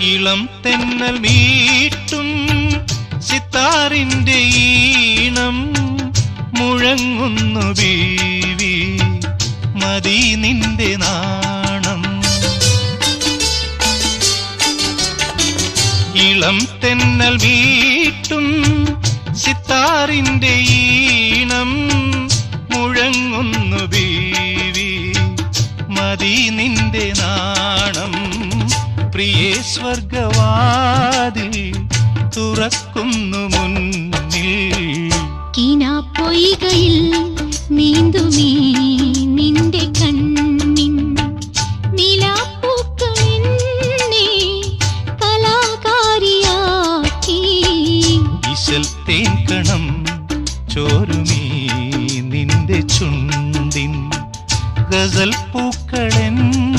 ഇളം തെന്നൽ മീട്ടും സിത്താറിന്റെ ഈണം മുഴങ്ങുന്നു ബീവി. മതി നിന്റെ നാണം. ഇളം തെന്നൽ മീട്ടും സിത്താറിന്റെ ഈണം മുഴങ്ങുന്നു ബീവി. മതി നിന്റെ നാണം. പ്രിയേ സ്വർഗവാദി തുറക്കുന്നു മുന്നിൽ. കീനാപ്പൊയ്കയിൽ നീന്തുമീ നിന്റെ കണ്ണിൻ നിലാപ്പൂക്കളെന്നെ കലാകാരിയാക്കി. ഇശൽ തേൻകണം ചോരുമീ നിന്റെ ചുണ്ടിൻ ഗസൽ പൂക്കളെന്നെ